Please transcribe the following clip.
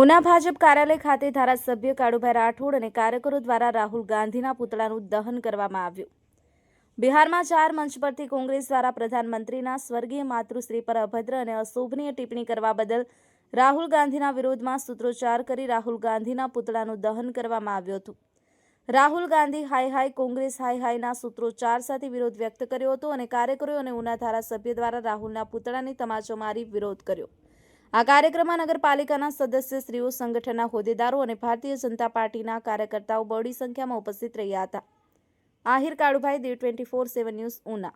ઉના ભાજપ કાર્યાલય ખાતે ધારાસભ્ય કાળુભાઈ રાઠોડ અને કાર્યકરો દ્વારા રાહુલ ગાંધીના પુતળાનું દહન કરવામાં આવ્યું. બિહારમાં ચાર મંચ પરથી કોંગ્રેસ દ્વારા પ્રધાનમંત્રીના સ્વર્ગીય માતૃશ્રી પર અભદ્ર અને અશોભનીય ટિપ્પણી કરવા બદલ રાહુલ ગાંધીના વિરોધમાં સૂત્રોચ્ચાર કરી રાહુલ ગાંધીના પુતળાનું દહન કરવામાં આવ્યું હતું. રાહુલ ગાંધી હાય હાય, કોંગ્રેસ હાય હાયના સૂત્રોચ્ચાર સાથે વિરોધ વ્યક્ત કર્યો હતો અને કાર્યકરો અને ઉના ધારાસભ્ય દ્વારા રાહુલના પુતળાને તમાચો મારી વિરોધ કર્યો. આ કાર્યક્રમમાં નગરપાલિકાના સદસ્ય શ્રીઓ સંગઠનના હોદ્દેદારો અને ભારતીય જનતા પાર્ટીના કાર્યકર્તાઓ બહોળી સંખ્યામાં ઉપસ્થિત રહ્યા હતા. Ahir Kalubhai the twenty four seven news, Una.